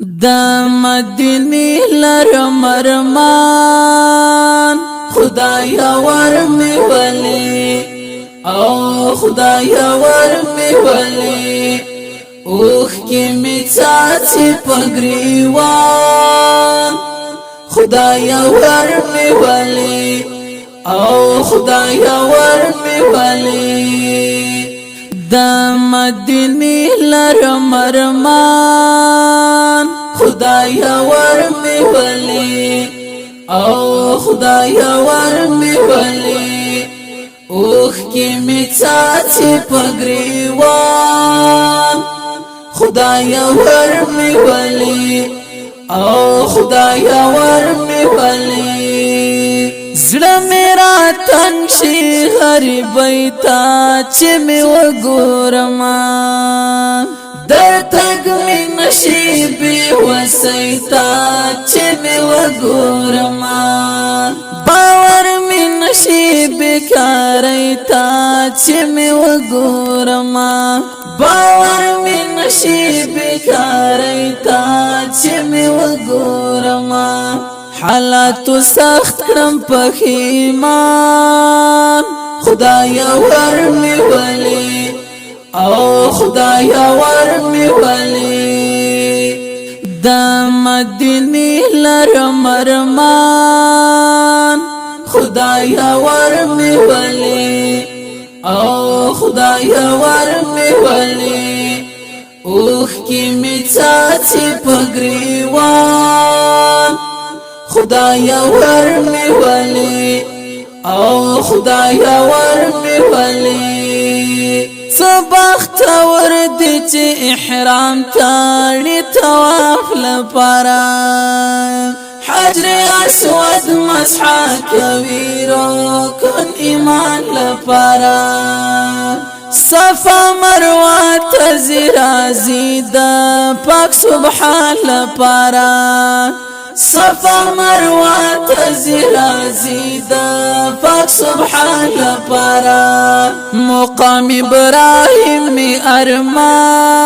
د مدینه لرم ارمان خدای ور می ولی او خدای ور می ولی اوخ کی می څاڅي پګریوان. خدای ور می ولی او خدای ور می ولی د مدینه لرم ارمان خدای ور می ولی. او خدای ور می ولی. اوخ کی می څاڅي پګریوان. خدای ور می ولی. او خدای ور می ولی. زړه میرا تنگ شي غریبای تا چې می وګورم در تک می نشي بي وسیتا چې می وګورم باور می نشي بیکارای تا چې می وګورم باور می نشي بیکارای تا چې می وګورم حالات سخت کړم پخیمان خدای ور می ولی. او خدای ور می ولی د مدینه لرم ارمان خدای ور می ولی او خدای ور می ولی اوخ کی می څاڅي پګریوان خدای ور می ولی او خدای ور می ولی سبخت ور دي چې إحرام تاړي طواف لپاره حجر أسود مسح کوي رکن ایمان لپاره صفا مروة تزرازی د پاک سبحان لپاره صفا مروة تزرازی د پاک سبحان لپاره مقام ابراهیم می ارمان